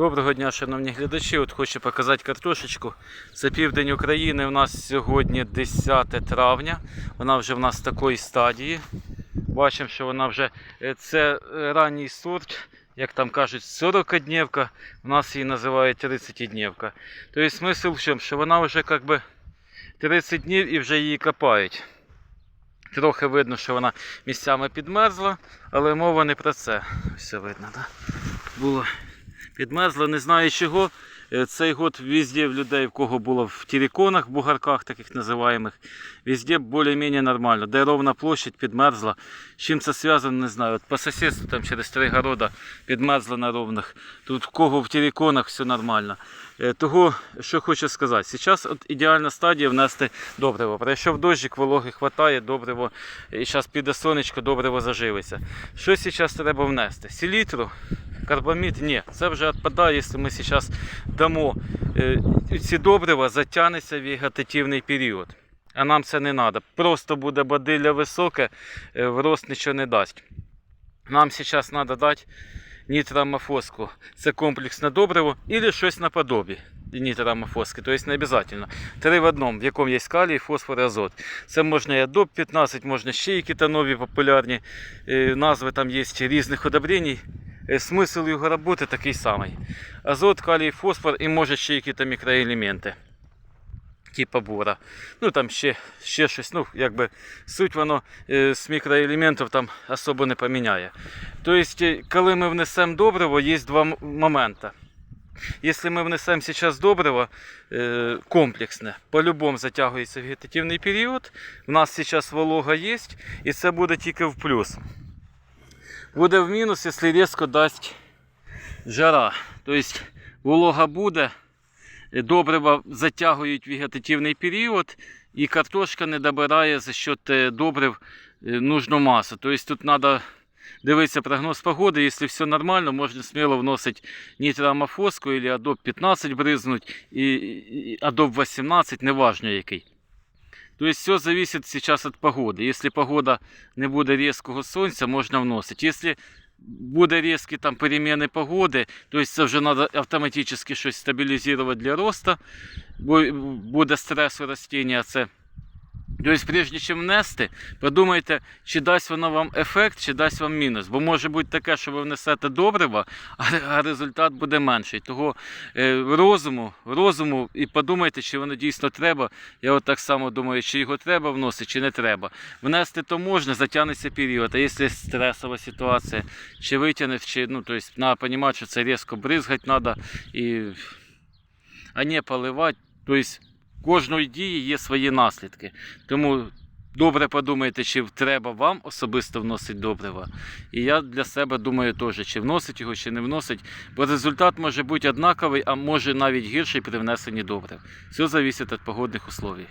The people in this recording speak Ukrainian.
Доброго дня, шановні глядачі. От хочу показати картошечку. Це південь України. У нас сьогодні 10 травня. Вона вже в нас в такої стадії. Бачимо, що вона вже е, це е, ранній сорт, як там кажуть, 40-днівка. У нас її називають 30-днівка. Тобто смисл в чому, що вона вже як би 30 днів і вже її копають. Трохи видно, що вона місцями підмерзла, але мова не про це. Все видно, так? Да? Було підмерзла, не знаю чого. Е, Цей год везде в людей, в кого було в тіріконах, в бугарках таких називаємих, везде більш-менш нормально. Де ровна площадь підмерзла. З чим це зв'язано, не знаю. От по сусідству там через три города підмерзла на ровних. Тут в кого в тіріконах все нормально. Е, Того, що хочу сказати, зараз от ідеальна стадія внести добриво. Пройшов дощик, вологи хватає, добриво, і зараз піде сонечко, добриво заживиться. Що зараз треба внести? Селітру, карбамід? Ні, це вже відпадає, якщо ми зараз дамо е, ці добрива, затягнеться вегетативний період. А нам це не треба. Просто буде бадилля високе, е, в рост нічого не дасть. Нам зараз треба дати нітрамофоску. Це комплексне добриво або щось наподобі нітрамофоски, тобто не обов'язково. Три в одному, в якому є калій, фосфор і азот. Це можна і адоп 15, можна ще які-то нові популярні е, назви там є різних удобрень. Е, Смисл його роботи такий самий. Азот, калій, фосфор і може ще якісь мікроелементи. Типа бора. Ну там ще, ще щось. Ну, якби суть воно е, з мікроелементів там особо не поміняє. Тобто, коли ми внесемо добриво, є два моменти. Якщо ми внесемо зараз добриво е, комплексне, по-любому затягується вегетативний період. У нас зараз волога є, і це буде тільки в плюс. Буде в мінус, якщо різко дасть жара. Тобто волога буде, е, добрива затягують вегетативний період, і картошка не добирає за счет добрив е, нужну масу. Тобто тут треба дивитися прогноз погоди. Якщо все нормально, можна сміло вносити нітроамофоску або адоб 15 бризнуть, і адоб 18, неважно який. Тобто все зависит сейчас от погоди. Якщо погода не буде різкого сонця, можна вносити. Якщо буде різкі там переміни погоди, то це вже треба автоматично щось стабілізувати для росту, буде стрес у ростіння. Це Тобто, прежде чим внести, подумайте, чи дасть воно вам ефект, чи дасть вам мінус. Бо може бути таке, що ви внесете добрива, а результат буде менший. Того е, розуму, розуму і подумайте, чи воно дійсно треба. Я от так само думаю, чи його треба вносити, чи не треба. Внести то можна, затягнеться період. А якщо стресова ситуація, чи витягнеш, чи ну, тобто, треба розуміти, що це різко бризгати треба, і... а не поливати. Тобто, кожної дії є свої наслідки. Тому добре подумайте, чи треба вам особисто вносити добрива. І я для себе думаю теж, чи вносить його, чи не вносить. Бо результат може бути однаковий, а може навіть гірший при внесенні добрив. Все залежить від погодних условій.